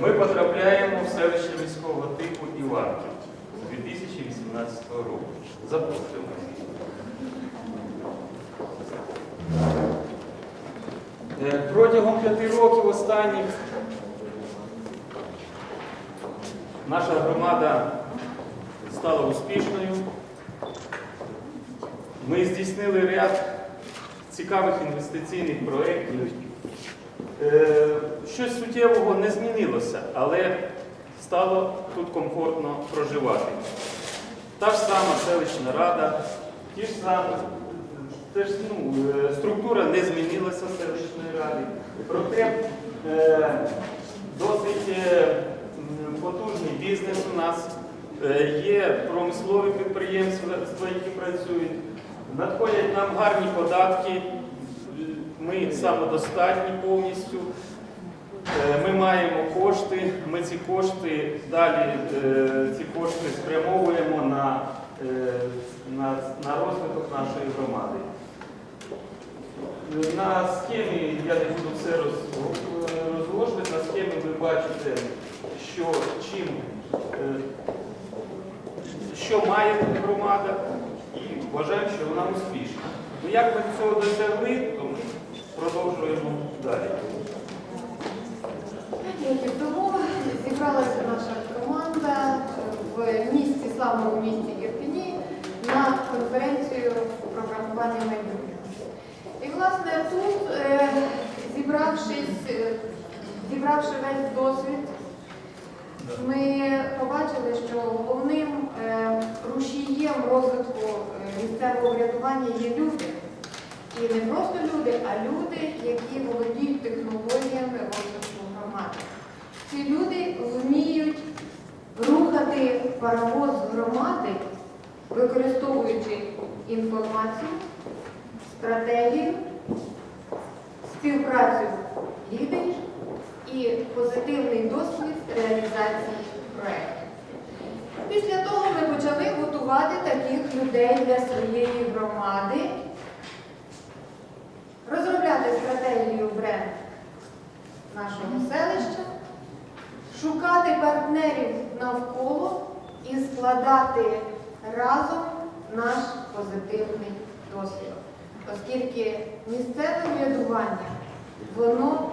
ми потрапляємо в селище міського типу Іванків з 2018 року. Запустимо. Е, Протягом п'яти років останніх наша громада стала успішною. Ми здійснили ряд цікавих інвестиційних проєктів. Е, Щось суттєвого не змінилося, але стало тут комфортно проживати. Та ж сама селищна рада, ті ж самі, теж, ну, е, структура не змінилася селищної ради. Проте е, досить потужний бізнес у нас, є промислові підприємства, які працюють, надходять нам гарні податки, ми самодостатні повністю. Е, Ми маємо кошти, ми ці кошти далі е, ці кошти спрямовуємо на, е, на, на розвиток нашої громади. На схемі, я не буду все роз- розголошувати, на схемі ви бачите, що чим, що має громада, і вважаємо, що вона успішна. Ну як ми цього досягли, то ми продовжуємо далі. Років тому зібралася наша команда в місті, славному місті Єрпіні на конференцію програмування майбутнього. І, власне, тут, е, зібравшись, е, зібравши весь досвід, ми побачили, що головним е, рушієм розвитку місцевого врядування є люди. І не просто люди, а люди, які володіють технологіями розвитку громади. Ці люди вміють рухати паровоз громади, використовуючи інформацію, стратегію, співпрацю лідерів і позитивний досвід реалізації проєкту. Після того ми почали готувати таких людей для своєї громади розробляти стратегію бренд нашого селища, шукати партнерів навколо і складати разом наш позитивний досвід. Оскільки місцеве врядування, воно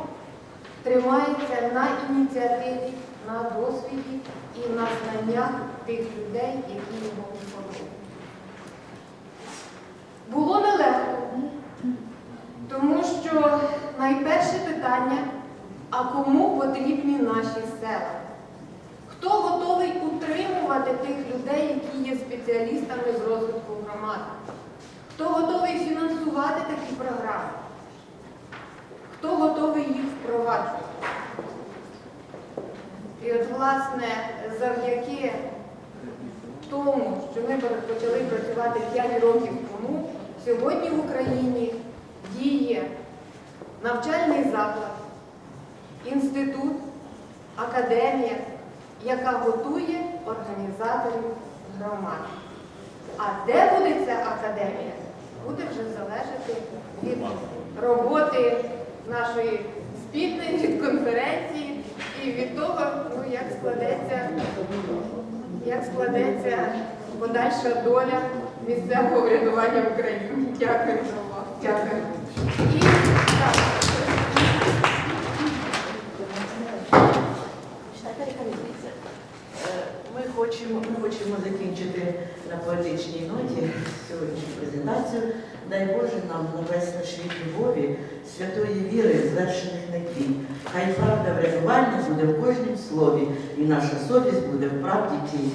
тримається на ініціативі, на досвіді і на знаннях тих людей, які його формують. Було нелегко. Тому що найперше питання, а кому потрібні наші села? Хто готовий утримувати тих людей, які є спеціалістами з розвитку громади? Хто готовий фінансувати такі програми? Хто готовий їх впроваджувати? І от, власне, завдяки тому, що ми почали працювати 5 років тому, сьогодні в Україні навчальний заклад, інститут, академія, яка готує організаторів громад. А де буде ця академія, буде вже залежати від роботи нашої спільної від конференції і від того, ну, як складеться, як складеться подальша доля місцевого врядування в Україні. Дякую за увагу. Дякую. І так. Е, Ми хочемо, ми хочемо закінчити на поетичній сьогоднішню презентацію. Дай Боже нам на весь наш світ любові, святої віри, звершених надій. Хай правда врятувальна буде в кожнім слові, і наша совість буде в правді тій.